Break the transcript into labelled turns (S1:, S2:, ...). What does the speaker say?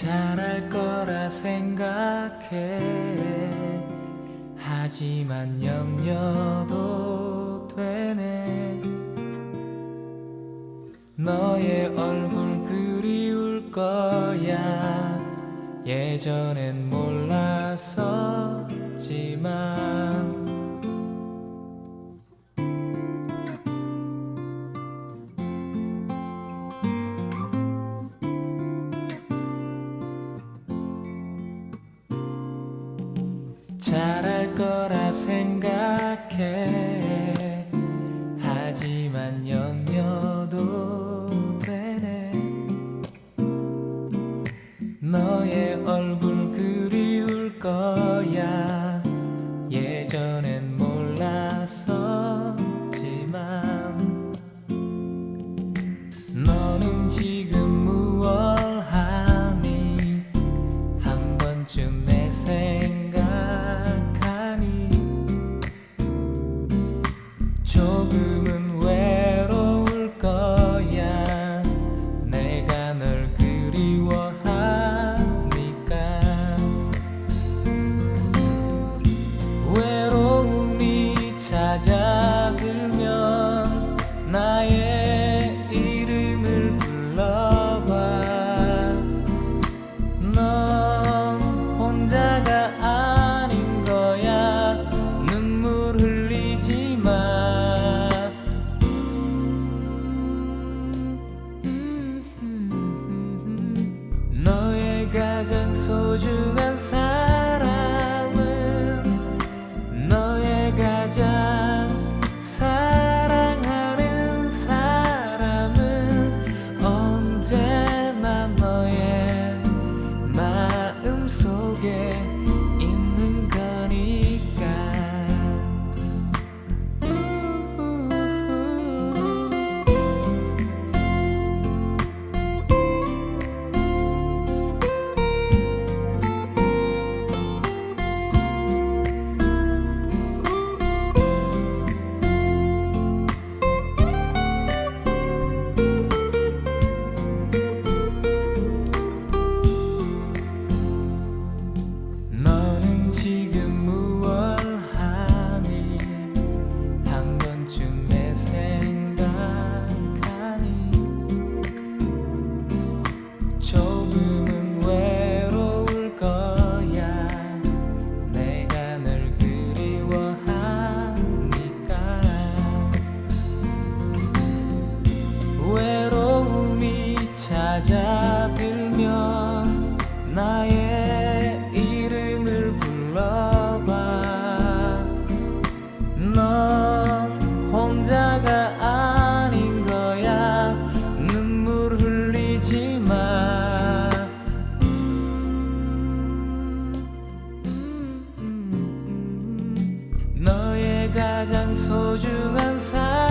S1: 잘할 거라 생각해. 하지만 염려도 되네. 너의 얼굴 그리울 거야. 예전엔 몰랐었지만 잘할 거라 생각해. 하지만 염려도 되네. 너의 얼굴 그리울 거야. 예전엔 몰랐었지만 너는 지금 무얼 하니 한 번쯤 내생 소중한 사람은 너의 가장 사랑하는 사람은 언제나 너의 마음 속에 가장 소중한 사람.